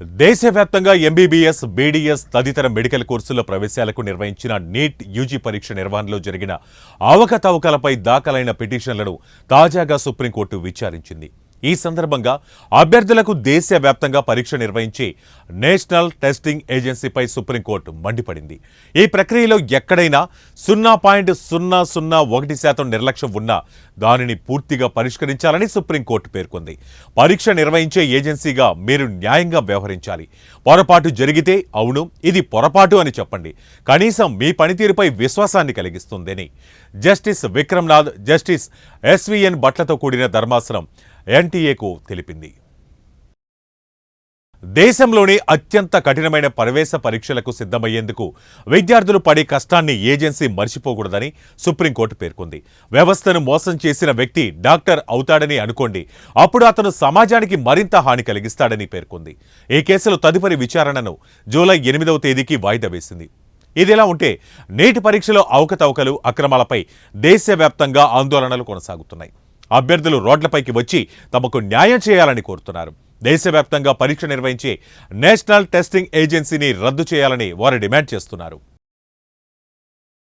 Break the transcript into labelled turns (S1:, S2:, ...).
S1: దేశవ్యాప్తంగా MBBS BDS తదితర medical కోర్సుల ప్రవేశాలకు నిర్వహించిన నీట్ యూజీ పరీక్ష నిర్వహణలో జరిగిన అవకతవకలపై దాఖలైన పిటిషన్లను తాజాగా సుప్రీంకోర్టు విచారించింది. ఈ సందర్భంగా అభ్యర్థులకు దేశవ్యాప్తంగా పరీక్ష నిర్వహించి నేషనల్ టెస్టింగ్ ఏజెన్సీపై సుప్రీంకోర్టు మండిపడింది. ఈ ప్రక్రియలో ఎక్కడైనా సున్నా పాయింట్ సున్నా సున్నా ఒకటి శాతం నిర్లక్ష్యం ఉన్నా దానిని పూర్తిగా పరిష్కరించాలని సుప్రీంకోర్టు పేర్కొంది. పరీక్ష నిర్వహించే ఏజెన్సీగా మీరు న్యాయంగా వ్యవహరించాలి. పొరపాటు జరిగితే అవును ఇది పొరపాటు అని చెప్పండి. కనీసం మీ పనితీరుపై విశ్వాసాన్ని కలిగిస్తుందని. జస్టిస్ విక్రమ్నాథ్ జస్టిస్ ఎస్విఎన్ భట్లతో కూడిన ధర్మాసనం ఎన్టీఏకు తెలిపింది. దేశంలోని అత్యంత కఠినమైన ప్రవేశ పరీక్షలకు సిద్ధమయ్యేందుకు విద్యార్థులు పడే కష్టాన్ని ఏజెన్సీ మర్చిపోకూడదని సుప్రీంకోర్టు పేర్కొంది. వ్యవస్థను మోసం చేసిన వ్యక్తి డాక్టర్ అవుతాడని అనుకోండి అప్పుడు అతను సమాజానికి మరింత హాని కలిగిస్తాడని పేర్కొంది. ఈ కేసులో తదుపరి విచారణను జూలై ఎనిమిదవ తేదీకి వాయిదా వేసింది. ఇదిలా ఉంటే నేటి పరీక్షలో అవకతవకలు అక్రమాలపై దేశవ్యాప్తంగా ఆందోళనలు కొనసాగుతున్నాయి. అభ్యర్థులు రోడ్లపైకి వచ్చి తమకు న్యాయం చేయాలని కోరుతున్నారు. దేశవ్యాప్తంగా పరీక్ష నిర్వహించే నేషనల్ టెస్టింగ్ ఏజెన్సీని రద్దు చేయాలని వారు డిమాండ్ చేస్తున్నారు.